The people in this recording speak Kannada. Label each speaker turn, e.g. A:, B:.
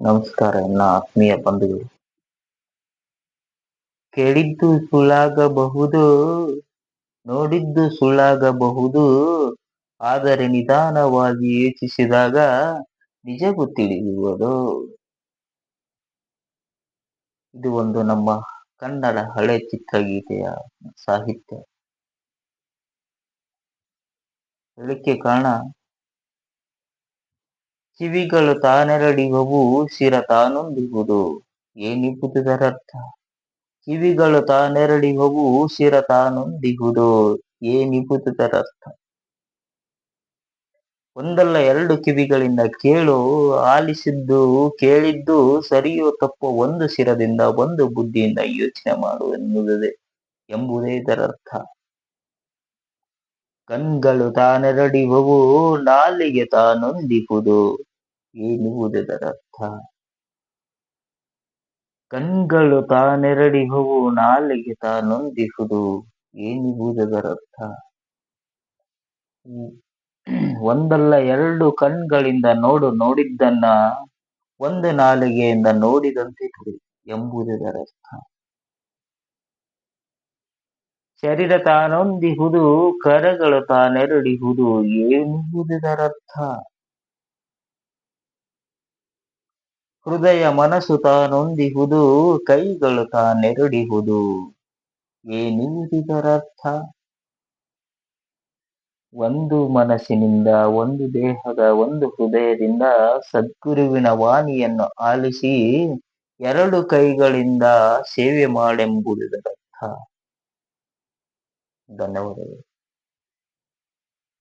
A: ನಮಸ್ಕಾರ ಎಲ್ಲ ಆತ್ಮೀಯ ಬಂಧುಗಳು. ಕೇಳಿದ್ದು ಸುಳ್ಳಾಗಬಹುದು, ನೋಡಿದ್ದು ಸುಳ್ಳಾಗಬಹುದು, ಆದರೆ ನಿಧಾನವಾಗಿ ಯೋಚಿಸಿದಾಗ ನಿಜಗೂ ತಿಳಿಯುವುದು ಇದು ಒಂದು ನಮ್ಮ ಕನ್ನಡ ಹಳೆ ಚಿತ್ರಗೀತೆಯ ಸಾಹಿತ್ಯ. ಹೇಳಿಕೆ ಕಾರಣ ಕಿವಿಗಳು ತಾನೆರಡಿಗವು ಶಿರ ತಾನೊಂದಿಗುವುದು ಏನಿಬ್ಬುದರರ್ಥ ಕಿವಿಗಳು ತಾನೆರಡಿಗವು ಶಿರ ತಾನೊಂದಿಗುವುದು. ಏನಿಬ್ಬುದರರ್ಥ ಒಂದಲ್ಲ ಎರಡು ಕಿವಿಗಳಿಂದ ಕೇಳು, ಆಲಿಸಿದ್ದು, ಕೇಳಿದ್ದು ಸರಿಯೋ ತಪ್ಪೋ ಒಂದು ಶಿರದಿಂದ ಒಂದು ಬುದ್ಧಿಯಿಂದ ಯೋಚನೆ ಮಾಡು ಎನ್ನುವುದೇ ಎಂಬುದೇ ಇದರರ್ಥ. ಕಣ್ಗಳು ತಾನೆರಡಿಗವು ನಾಲಿಗೆ ತಾನೊಂದಿಗುವುದು. ಏನುವುದರರ್ಥ? ಕಣ್ಗಳು ತಾನೆರಡಿಹವು ನಾಲಿಗೆ ತಾನೊಂದಿಹುದು, ಏನುವುದರರ್ಥ? ಒಂದಲ್ಲ ಎರಡು ಕಣ್ಗಳಿಂದ ನೋಡು, ನೋಡಿದ್ದನ್ನ ಒಂದು ನಾಲಿಗೆಯಿಂದ ನೋಡಿದಂತೆ ಎಂಬುದರರ್ಥ. ಶರೀರ ತಾನೊಂದಿಹುದು, ಕರಗಳು ತಾನೆರಡಿಹುದು, ಏನುವುದರರ್ಥ? ಹೃದಯ ಮನಸ್ಸು ತಾನೊಂದಿಹುದು, ಕೈಗಳು ತಾನೆರಡಿಹುದು. ಏನಿದರರ್ಥ ಒಂದು ಮನಸ್ಸಿನಿಂದ, ಒಂದು ದೇಹದ, ಒಂದು ಹೃದಯದಿಂದ ಸದ್ಗುರುವಿನ ವಾಣಿಯನ್ನು ಆಲಿಸಿ, ಎರಡು ಕೈಗಳಿಂದ ಸೇವೆ ಮಾಡೆಂಬುದರರ್ಥ. ಧನ್ಯವಾದಗಳು.